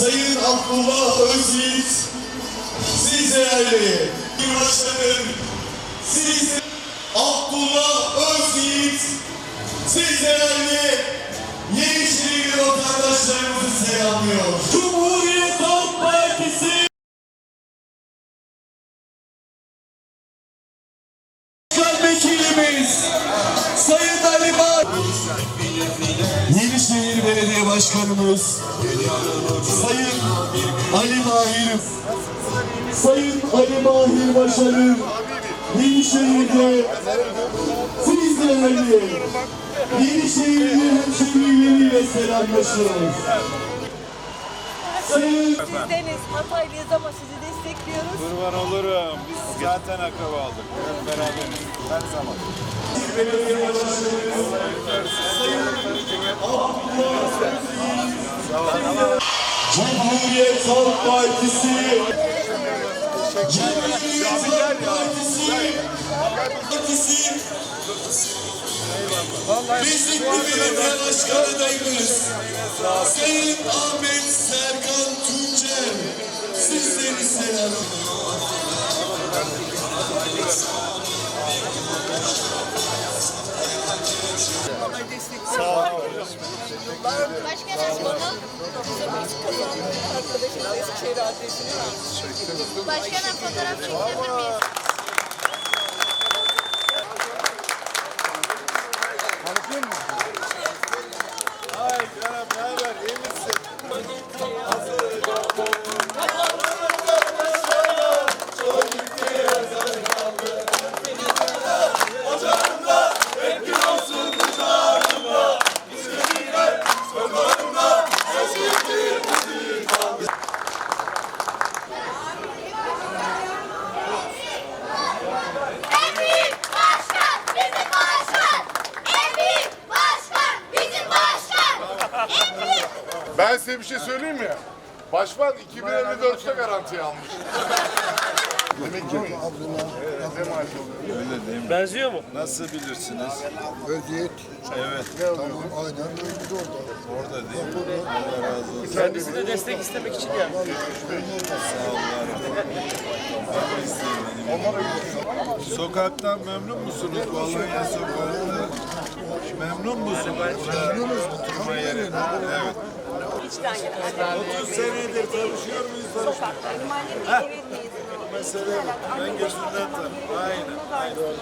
Sayın Abdullah Özyiğit, siz değerli başkanım, siz Abdullah Özyiğit, siz değerli Yenişehirli vatandaşlarımızı selamlıyor. Cumhuriyet Halk Partisi Belediye Başkanımız Sayın Ali Mahir Sayın Ali Mahir Başarım Yenişehir'de siz değerli Yenişehirli hemşehrileriyle selamlaşıyoruz. Sayın Deniz Hataylıyız ama sizi destekliyoruz. Kurban olurum. Biz zaten akraba olduk. Hep beraberiz. Her zaman. Belediye Başkanımız Sayın Cumhuriyet Halk Partisi. Cumhuriyet Halk Partisi. Partisi Bizim bu belediye başkan adayımız Sayın Ahmet Başkanım Başkanım fotoğraf çekilebilir miyiz? Ben size bir şey söyleyeyim mi? Başkan 2054'te garanti almış. Demek ki mi? Ne maaş oluyor? Öyle değil mi? Benziyor mu? Nasıl bilirsiniz? Öziyet. Evet. Tamam aynen öyle orada. Orada değil mi? Allah razı olsun. Kendisi de destek istemek için geldi. Sağ ol yarabbim. Ben isteyeyim. Sokaktan memnun musunuz? Bologna sokakta. Memnun musunuz? Memnunuz. Oturma yeri. Evet. 30 senedir tanışıyor muyuz? Sokakta. Mesele bu. ben gözümden tanıdım. Aynen. Aynen.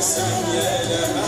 Sayın